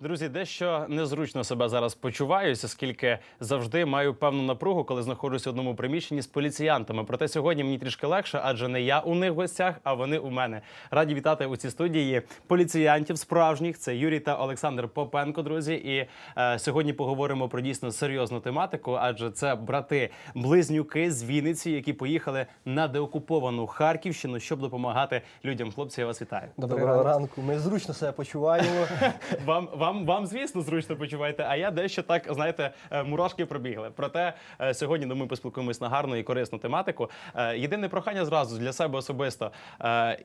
Друзі, дещо незручно себе зараз почуваюся, оскільки завжди маю певну напругу, коли знаходжуся в одному приміщенні з поліціянтами. Проте сьогодні мені трішки легше, адже не я у них в гостях, а вони у мене. Раді вітати у цій студії поліціянтів справжніх. Це Юрій та Олександр Попенко, друзі. І е, сьогодні поговоримо про дійсно серйозну тематику, адже це брати близнюки з Вінниці, які поїхали на деокуповану Харківщину, щоб допомагати людям. Хлопці, я вас вітаю. Доброго ранку. Ми зручно себе почуваємо. Вам, вам, вам, звісно, зручно почуваєте, а я дещо так, знаєте, е, мурашки пробігли. Проте е, сьогодні думаю, поспілкуємось на гарну і корисну тематику. Е, Єдине прохання зразу для себе особисто.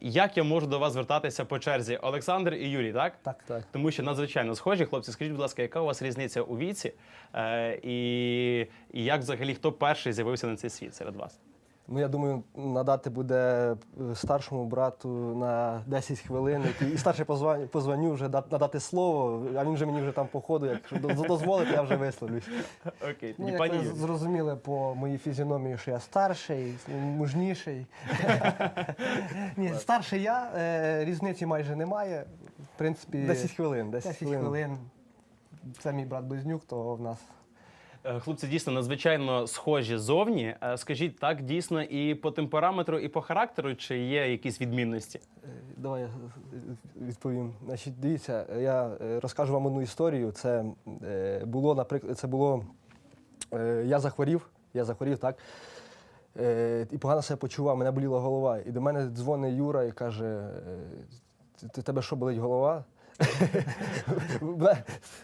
Як я можу до вас звертатися по черзі? Олександр і Юрій, так? Так, так. Тому що надзвичайно схожі. Хлопці, скажіть, будь ласка, яка у вас різниця у віці? І, і як взагалі хто перший з'явився на цей світ серед вас? Ну я думаю, надати буде е, старшому брату на 10 хвилин. І старший позвоню, позвоню вже надати слово, а він вже мені вже там по ходу, якщо до- дозволить, я вже висловлюсь. Окей, Ну, як пані ви зрозуміли по моїй фізіономії, що я старший, мужніший. Ні, старший я, е, різниці майже немає. В принципі, 10 хвилин, 10, 10 хвилин. Це мій брат Близнюк, то в нас. Е, Хлопці дійсно надзвичайно схожі зовні. Е, Скажіть так, дійсно, і по темпераметру, і по характеру, чи є якісь відмінності? Е, Давай я відповім. Значить, дивіться, я розкажу вам одну історію. Це було, наприклад, це було. Я захворів, я захворів, так. І погано себе почував, мене боліла голова. І до мене дзвонить Юра і каже: тебе що болить голова?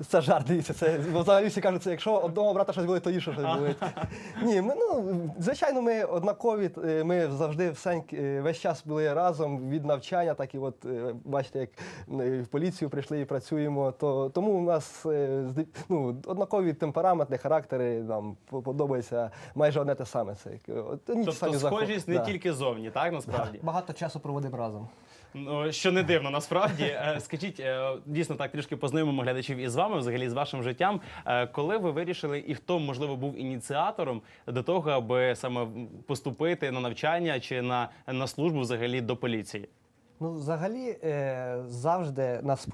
Це жарт, дивіться. Це бо взагалі всі кажуть, це якщо одного брата щось болить, то іншого щось болить. Ні, ми ну звичайно, ми однакові. е, Ми завжди все, весь час були разом від навчання, так і от е, бачите, як е, в поліцію прийшли і працюємо. То тому у нас е, ну, однакові темпераменти, характери нам подобається майже одне те саме. Це е, от, Тобто схожість не да. тільки зовні, так насправді. Багато часу проводимо разом. Ну що не дивно, насправді Е, скажіть, е, дійсно так трішки познайомимо глядачів із вами, взагалі з вашим життям. Е, Коли ви вирішили, і хто можливо був ініціатором до того, аби саме поступити на навчання чи на, на службу взагалі до поліції? Ну, взагалі, завжди нас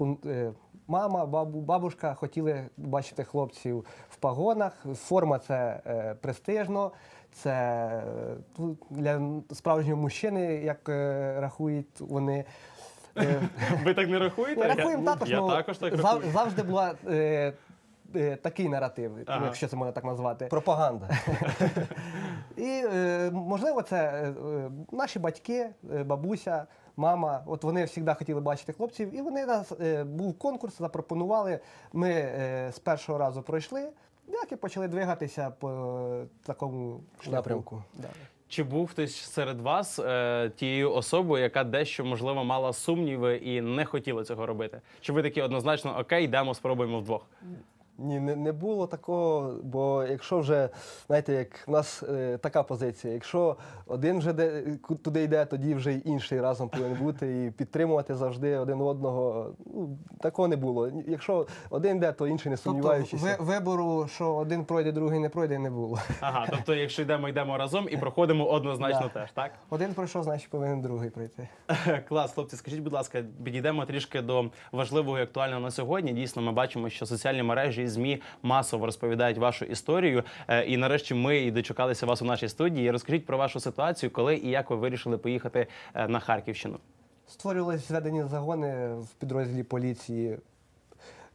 мама, бабу, бабушка хотіли бачити хлопців в погонах. Форма це престижно, це е, ну, для справжнього мужчини, як е, рахують вони. Е, Ви так не рахуєте? Рахуємо також, Я ну, також так зав- рахую. завжди була е, е, такий наратив, Ага. якщо це можна так назвати. Пропаганда. І е, можливо, це наші батьки, бабуся, мама. От вони завжди хотіли бачити хлопців, і вони нас е, був конкурс, запропонували. Ми е, з першого разу пройшли. Як і почали двигатися по такому. Напрямку. Да. Чи був хтось серед вас е, тією особою, яка дещо можливо мала сумніви і не хотіла цього робити? Чи ви такі однозначно окей, йдемо, спробуємо вдвох? Ні, не, не було такого, бо якщо вже, знаєте, як в нас е, така позиція, якщо один вже де, туди йде, тоді вже й інший разом повинен бути і підтримувати завжди один одного. Ну, такого не було. Якщо один йде, то інший не Тобто сумніваючись. ви, вибору, що один пройде, другий не пройде, не було. Ага, тобто, якщо йдемо, йдемо разом і проходимо однозначно Да. теж, так? Один пройшов, значить повинен другий пройти. Клас, хлопці, скажіть, будь ласка, підійдемо трішки до важливого і актуального на сьогодні. Дійсно, ми бачимо, що соціальні мережі і змі масово розповідають вашу історію. Е, І нарешті ми і дочекалися вас у нашій студії. Розкажіть про вашу ситуацію, коли і як ви вирішили поїхати е, на Харківщину. Створювалися зведені загони в підрозділі поліції.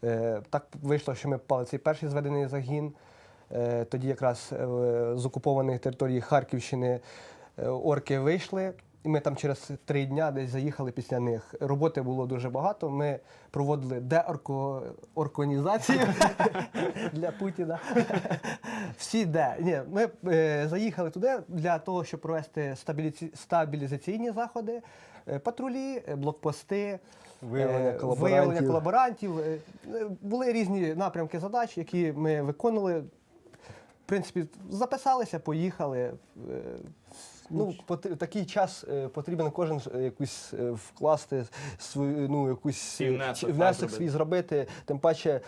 Е, Так вийшло, що ми попали цей перший зведений загін. Тоді якраз з окупованих територій Харківщини орки вийшли. І ми там через три дня десь заїхали після них. Роботи було дуже багато. Ми проводили деорганізацію для Путіна. Всі де. Ні, ми е, заїхали туди для того, щоб провести стабілізаційні заходи, е, патрулі, е, блокпости, Виявлення колаборантів. виявлення колаборантів. Були різні напрямки задач, які ми виконували. В принципі, записалися, поїхали. Ну, пот- такий час е, потрібен кожен е, якусь е, вкласти свою, ну, якусь Свій е, внесок, чи- так, внесок зробити. свій зробити. Тим паче,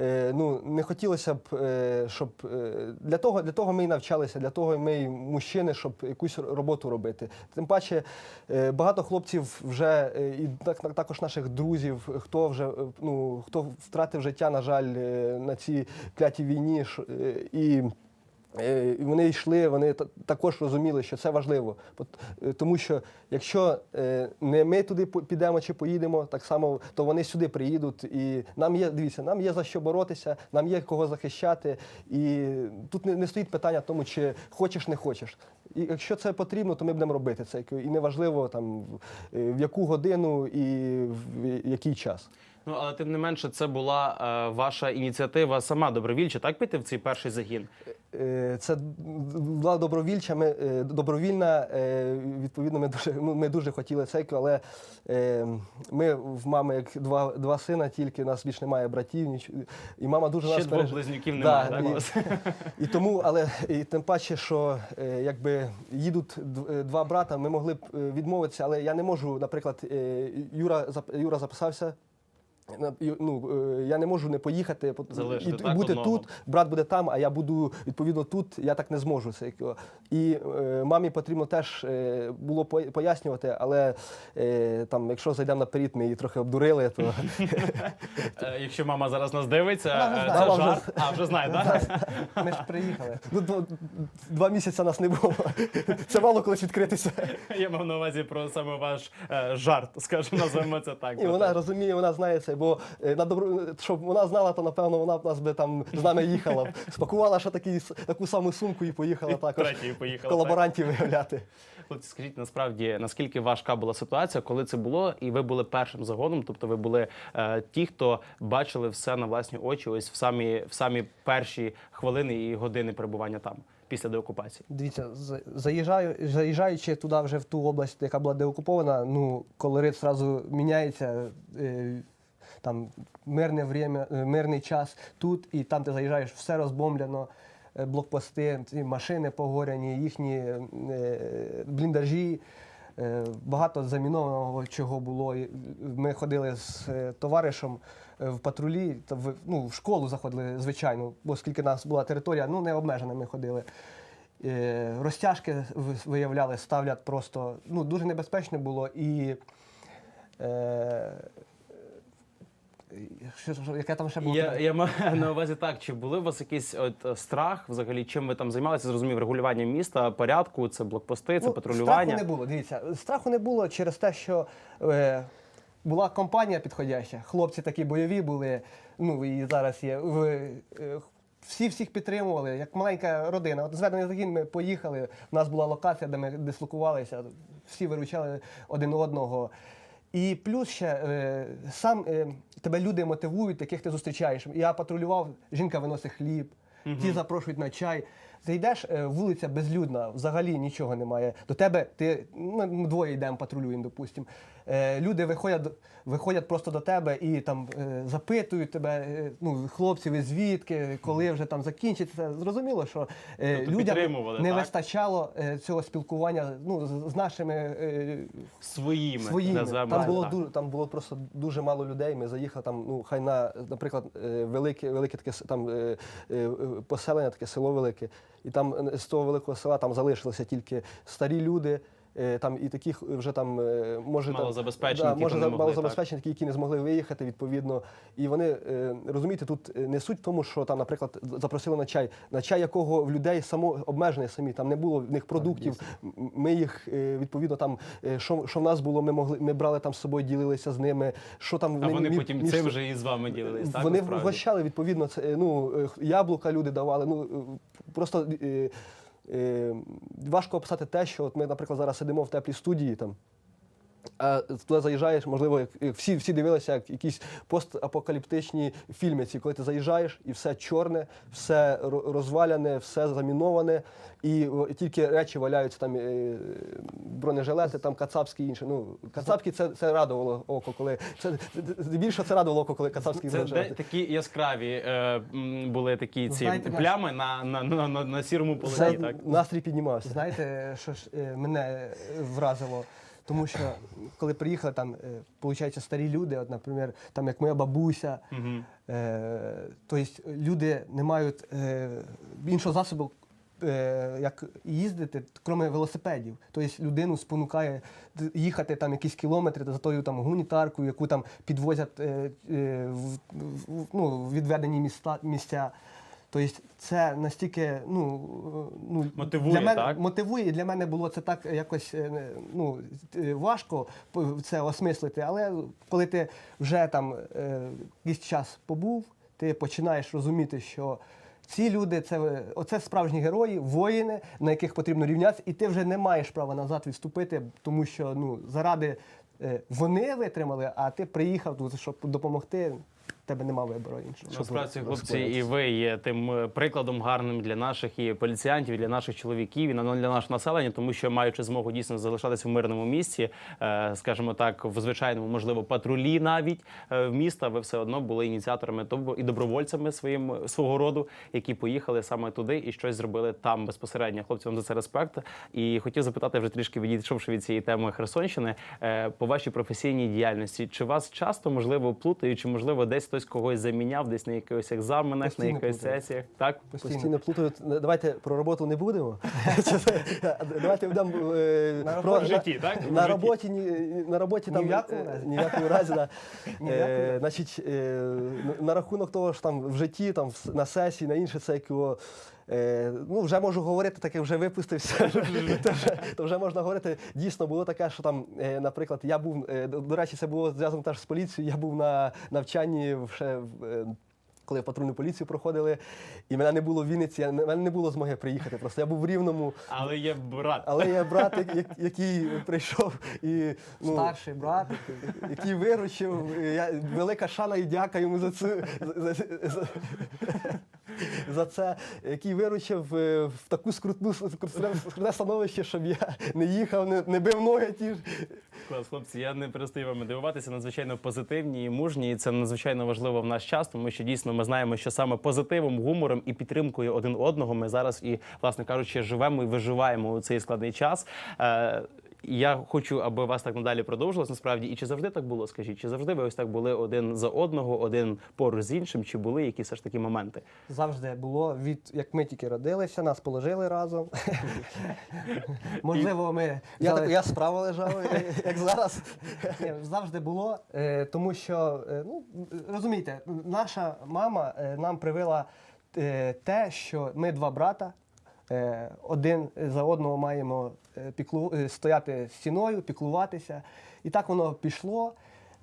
е, ну, не хотілося б, е, щоб е, для того, для того ми і навчалися, для того ми і мужчини, щоб якусь роботу робити. Тим паче е, багато хлопців вже е, і так, так- також наших друзів, хто вже е, ну, хто втратив життя, на жаль, е, на цій клятій війні. ш- Е, і Вони йшли, вони та- також розуміли, що це важливо. Е, Тому що якщо е, не ми туди підемо чи поїдемо, так само то вони сюди приїдуть. І нам є, дивіться, нам є за що боротися, нам є кого захищати. І тут не, стоїть питання тому, чи хочеш, не хочеш. І якщо це потрібно, то ми будемо робити це. І неважливо там е, в яку годину і в який час. Ну але тим не менше, це була е, ваша ініціатива сама добровільча, так піти в цей перший загін. Е, Це була добровільча, ми, е, добровільна. е, Відповідно, ми дуже, ми дуже хотіли церкву, але ми в мами як два, два сина, тільки у нас більше немає братів, ніч, і мама дуже Ще нас двох переж- близнюків Да, немає. так, і- І тому, але і тим паче, що якби їдуть два брата, ми могли б відмовитися, але я не можу, наприклад, Юра Юра записався. На- Ну, е, я не можу не поїхати по- і, так, і бути одного. тут. Брат буде там, а я буду відповідно тут. Я так не зможу. Це і е, мамі потрібно теж е, було пояснювати, але е, там, якщо зайдемо наперед, ми її трохи обдурили, то Е, Якщо мама зараз нас дивиться, е, це жарт. А вже знає, так? Ми ж приїхали. ну, два, місяці нас не було. Це мало колись відкритися. Я мав на увазі про саме ваш жарт, скажімо, називаємо це так. І вона розуміє, вона знає це, бо е, на добро, щоб вона знала, то напевно вона б нас би там з нами їхала. Спакувала ще такий, с- таку саму сумку і поїхала також Третій поїхала. так. колаборантів виявляти. Хлопці, скажіть насправді наскільки важка була ситуація, коли це було, і ви були першим загоном, тобто ви були е, ті, хто бачили все на власні очі, ось в самі в самі перші хвилини і години перебування там після деокупації. Дивіться, заїжджаю, заїжджаючи туди вже в ту область, яка була деокупована, ну, колорит зразу міняється. Там мирне время, е, мирний час тут, і там ти заїжджаєш, все розбомблено, е, блокпости, машини погоряні, їхні е, бліндажі. Багато замінованого чого було. Ми ходили з товаришем в патрулі, ну, в школу заходили, звичайно, оскільки нас була територія, ну не обмежена, ми ходили. Розтяжки виявляли, ставлять просто ну, дуже небезпечно було і. Що, що, яке там ще було? Я, я маю на увазі так, чи були у вас якийсь от е, страх, взагалі, чим ви там займалися? Зрозумів, регулювання міста, порядку, це блокпости, це Ну, патрулювання. Страху не було. Дивіться, страху не було через те, що е, була компанія підходяща. Хлопці такі бойові були. Ну і зараз є. В, е, всі всіх підтримували, як маленька родина. От зведений загін ми поїхали. У нас була локація, де ми дислокувалися. Всі виручали один одного. І плюс ще е, сам е, тебе люди мотивують, яких ти зустрічаєш. Я патрулював, жінка виносить хліб, ті запрошують на чай. Зайдеш, е, вулиця безлюдна, взагалі нічого немає. До тебе ти ну, ми двоє йдемо, патрулюємо, допустимо. Е, люди виходять, виходять просто до тебе і там е, запитують тебе, е, ну, хлопці, ви звідки, коли вже там закінчиться. Зрозуміло, що е, Тобто людям не так? вистачало е, цього спілкування ну, з, з нашими е, Своїми, Своїми. Там було так. дуже там було просто дуже мало людей. Ми заїхали там. Ну хай на наприклад, е, велике, велике таке там е, е, е, поселення, таке село велике, і там з того великого села там залишилися тільки старі люди. Е, Там і таких вже там е, може Малозабезпечені, да, може малозабезпечені, такі, які не змогли виїхати відповідно. І вони е, розумієте, тут е, не суть в тому, що там, наприклад, запросили на чай, на чай якого в людей само обмежений самі. Там не було в них продуктів. Ми їх е, відповідно там, е, що, що в нас було, ми могли, ми брали там з собою, ділилися з ними. Що там А ми вони мі- потім між- цим вже і з вами ділились. Так, вони вгощали відповідно. Це е, ну е, яблука люди давали. Ну е, просто е, е, важко описати те, що от ми, наприклад, зараз сидимо в теплій студії там. А туди заїжджаєш, можливо, як всі, всі дивилися як якісь постапокаліптичні фільми. Ці, коли ти заїжджаєш, і все чорне, все розваляне, все заміноване, і тільки речі валяються там е, бронежилети, там кацапські і інше. Ну, кацапські це, це радувало око, коли це більше це радувало око, коли кацапські Це де, бронежилети. такі яскраві е, були такі ці Знаєте, плями на, на, на, на, на сірому полоні, так? настрій піднімався. Знаєте, що ж е, мене вразило? Тому що коли приїхали там, виходить, старі люди, от, наприклад, там як моя бабуся, е, тобто люди не мають е, іншого засобу. е, Як їздити, крім велосипедів. Тобто людину спонукає їхати там якісь кілометри за тою там гуманітаркою, яку там підвозять е, е, в, в- ну, в відведені міста, місця. Тобто це настільки ну, ну, Мотивує, для мене, так? мотивує. І для мене було це так якось е, ну, е, важко це осмислити. Але коли ти вже там е, якийсь час побув, ти починаєш розуміти, що ці люди це оце справжні герої, воїни, на яких потрібно рівнятися, і ти вже не маєш права назад відступити, тому що ну, заради вони витримали, а ти приїхав тут, щоб допомогти. В Тебе нема вибору іншого. Насправді, хлопці, і ви є тим е, прикладом гарним для наших і поліціянтів, і для наших чоловіків, і на- для нашого населення, тому що маючи змогу дійсно залишатися в мирному місці, е, скажімо так, в звичайному, можливо, патрулі навіть е, в міста, ви все одно були ініціаторами того і добровольцями своїм свого роду, які поїхали саме туди і щось зробили там безпосередньо. Хлопці, вам за це респект. І хотів запитати вже трішки відійшовши від цієї теми Херсонщини, по вашій професійній діяльності. Чи вас часто можливо плутають, чи можливо десь хтось когось заміняв, десь на якихось екзаменах, Постійно на якихось плутають. сесіях? Так Постійно. Постійно плутають. Давайте про роботу не будемо. Давайте будемо е, На про- житті, так На роботі на роботі там ніякому якому разі. Е. Значить, е, на- на рахунок того, що там в житті, там на сесії, на інше це як його. Е, Ну, вже можу говорити, так як вже випустився, то вже, то вже можна говорити. Дійсно, було таке, що там, е, наприклад, я був, е, до до речі, це було зв'язано теж з поліцією. Я був на навчанні ще в. е, Коли в патрульну поліцію проходили, і мене не було в Вінниці, я- мене не було змоги приїхати. Просто я був в Рівному, Але є брат. але є брат, як- який прийшов і ну, Старший брат. який виручив. Я, велика шана і дяка йому за цю за, це, який виручив е, в таку скрутну скрутне, становище, щоб я не їхав, не, не бив ноги ті ж. Клас, хлопці, я не перестаю вами дивуватися. Надзвичайно позитивні і мужні. І це надзвичайно важливо в наш час, тому що дійсно ми знаємо, що саме позитивом, гумором і підтримкою один одного ми зараз і, власне кажучи, живемо і виживаємо у цей складний час. Я хочу, аби вас так надалі продовжилось. Насправді, і чи завжди так було? Скажіть, чи завжди ви ось так були один за одного, один поруч з іншим? Чи були якісь все ж таки моменти? Завжди було від як ми тільки родилися, нас положили разом. Можливо, ми Я, так, я справа лежав, як зараз. Завжди було, е, тому що е, ну розумієте, наша мама е, нам привила те, що ми два брата. Один за одного маємо піклу, е, стояти стіною, піклуватися. І так воно пішло.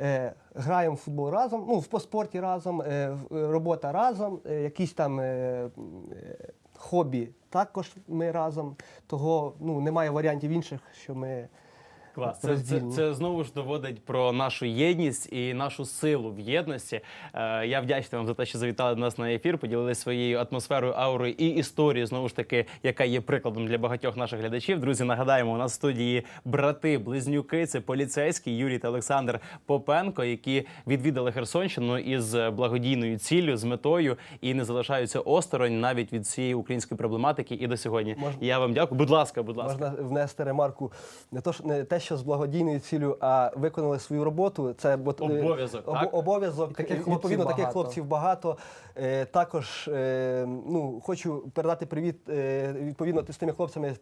Е, Граємо в футбол разом, ну, в по спорті разом, е, е, робота разом, е, якісь там е, е, хобі також ми разом. Того ну, немає варіантів інших, що ми Клас. Це, це, це знову ж доводить про нашу єдність і нашу силу в єдності. Е, я вдячний вам за те, що завітали до нас на ефір, поділилися своєю атмосферою, аурою і історією, знову ж таки, яка є прикладом для багатьох наших глядачів. Друзі, нагадаємо, у нас в студії брати, близнюки, це поліцейські Юрій та Олександр Попенко, які відвідали Херсонщину із благодійною ціллю, з метою і не залишаються осторонь навіть від цієї української проблематики. І до сьогодні. Можна- Я вам дякую. Будь ласка, будь ласка. Можна внести ремарку не то, що не те, що з благодійною цілею, а виконали свою роботу. Це бо- е, Обов'язок, обо- так? обов'язок. Таких хлопців Відповідно, таких хлопців багато. Е, також е, ну, хочу передати привіт е, відповідно з тими хлопцями,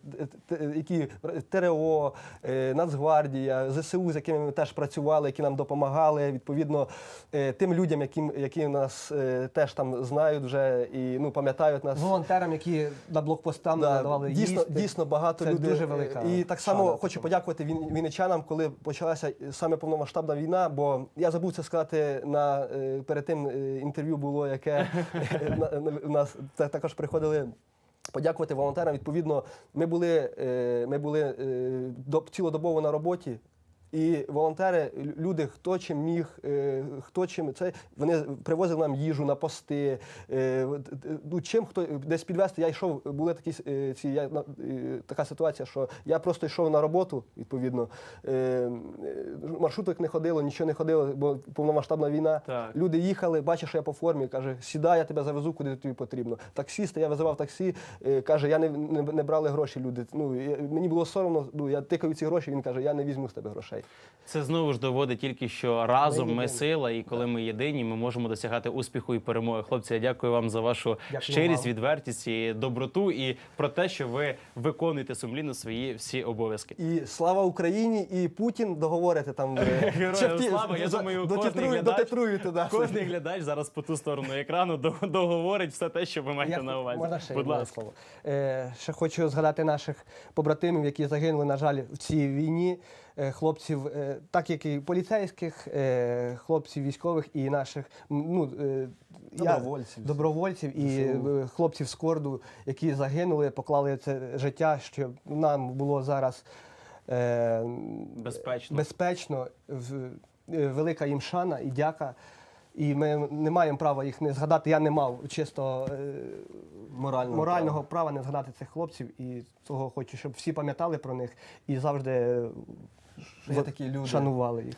е, які ТРО, е, Нацгвардія, ЗСУ, з якими ми теж працювали, які нам допомагали. Відповідно, е, тим людям, яким, які нас е, теж там знають вже і ну, пам'ятають нас. волонтерам, які на блокпостам Да, надавали дійсно, їсти. дійсно багато Це людей. дуже велика І так само шана хочу подякувати він- вінничанам, коли почалася саме повномасштабна війна. Бо я забув це сказати на е, перед тим е, інтерв'ю було, яке на- на- нас також приходили. Подякувати волонтерам. Відповідно, ми були, е, ми були е, до- цілодобово на роботі. І волонтери, люди, хто чим міг, е, хто чим це вони привозили нам їжу на пости. е, е, Ну чим хто десь підвести. Я йшов, були такі ці я така ситуація, що я просто йшов на роботу. Відповідно, маршруток не ходило, нічого не ходило, бо повномасштабна війна. Так. Люди їхали, бачиш, що я по формі, каже, сідай, я тебе завезу, куди тобі потрібно. Таксіста, я визивав таксі, каже, я не, не, не брали гроші люди. Ну, мені було соромно, ну, я тикаю ці гроші, він каже, я не візьму з тебе грошей. Це знову ж доводить тільки, що разом Ми ми сила, і коли ми єдині, ми можемо досягати успіху і перемоги. Хлопці, я дякую вам за вашу Дякую щирість, вам. відвертість і доброту, і про те, що ви виконуєте сумлінно свої всі обов'язки. І слава Україні, і Путін договорите там. Героям слава, я думаю, кожний глядач- Кожний глядач зараз по ту сторону екрану договорить все те, що ви маєте на увазі. Можна ще Будь ласка. слово. Е, ще хочу згадати наших побратимів, які загинули, на жаль, в цій війні. Е, хлопців, е, так як і поліцейських, е, хлопців військових і наших ну, е, я- Добровольців. добровольців і е, хлопців з корду, які загинули, поклали це життя, щоб нам було зараз е, Безпечно. безпечно. Велика їм шана і дяка. І ми не маємо права їх не згадати. Я не мав чисто Морального морального права не згадати цих хлопців. І того хочу, щоб всі пам'ятали про них і завжди Є такі люди. шанували їх.